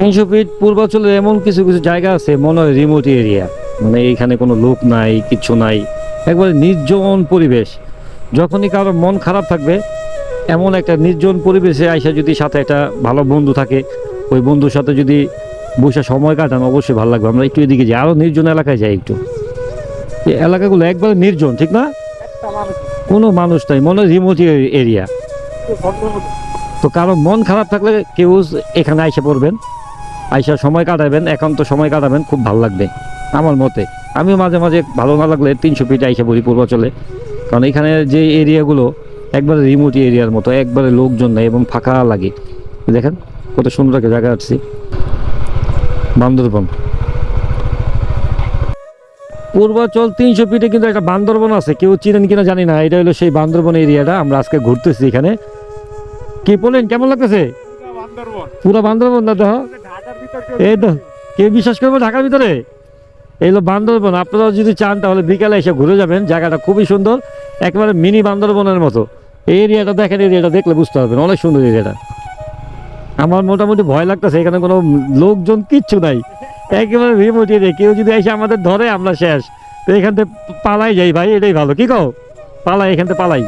তিনশো ফিট পূর্বাঞ্চলে এমন কিছু কিছু জায়গা আছে মনে হয় রিমোট এরিয়া মানে এইখানে কোনো লোক নাই কিচ্ছু নাই। একবারে নির্জন পরিবেশ। যখনই কারও মন খারাপ থাকবে, এমন একটা নির্জন পরিবেশে আইসা যদি সাথে একটা ভালো বন্ধু থাকে, ওই বন্ধুর সাথে যদি বসে সময় কাটান, অবশ্যই ভালো লাগবে। আমরা একটু এদিকে যাই আরও নির্জন এলাকায় যাই একটু। এলাকাগুলো একবারে নির্জন, ঠিক না? কোনো মানুষ নাই, মনে হয় রিমোট এরিয়া তো কারও মন খারাপ থাকলে কেউ এখানে আইসা পড়বেন। আইসা সময় কাটাবেন একান্ত সময় কাটাবেন খুব ভালো লাগবে আমার মতে। আমিও মাঝে মাঝে ভালো না লাগলে তিনশো ফিট আইসা পড়ি পূর্বাচলে। কারণ এখানে যে এরিয়াগুলো একবারে রিমোট এরিয়ার মতো একবারে লোকজন নেই এবং ফাঁকা লাগে। দেখেন কত সুন্দর একটা জায়গা আছে। বান্দরবন। পূর্বাচল তিনশো ফিটে কিন্তু একটা বান্দরবন আছে কেউ চিনেন কিনা জানি না। এটা হলো সেই বান্দরবন এরিয়াটা আমরা আজকে ঘুরতেছি এখানে। কি বলেন কেমন লাগতেছে? পুরো বান্দরবন। দেখো এই তো কেউ বিশ্বাস করব ঢাকার ভিতরে? এই হলো বান্দরবন আপনারা যদি চান তাহলে বিকালে এসে ঘুরে যাবেন, জায়গাটা খুবই সুন্দর, একেবারে মিনি বান্দরবনের মতো। এই এরিয়াটা দেখেন এরিয়াটা দেখলে বুঝতে পারবেন, অনেক সুন্দর এরিয়াটা। আমার মোটামুটি ভয় লাগতেছে, এখানে কোনো লোকজন কিচ্ছু নাই। একেবারে রিমোট এরিয়া কেউ যদি এসে আমাদের ধরে, আমরা শেষ। তো এখান থেকে পালাই যাই ভাই, এটাই ভালো। কি কও? পালাই, এখান থেকে পালাই।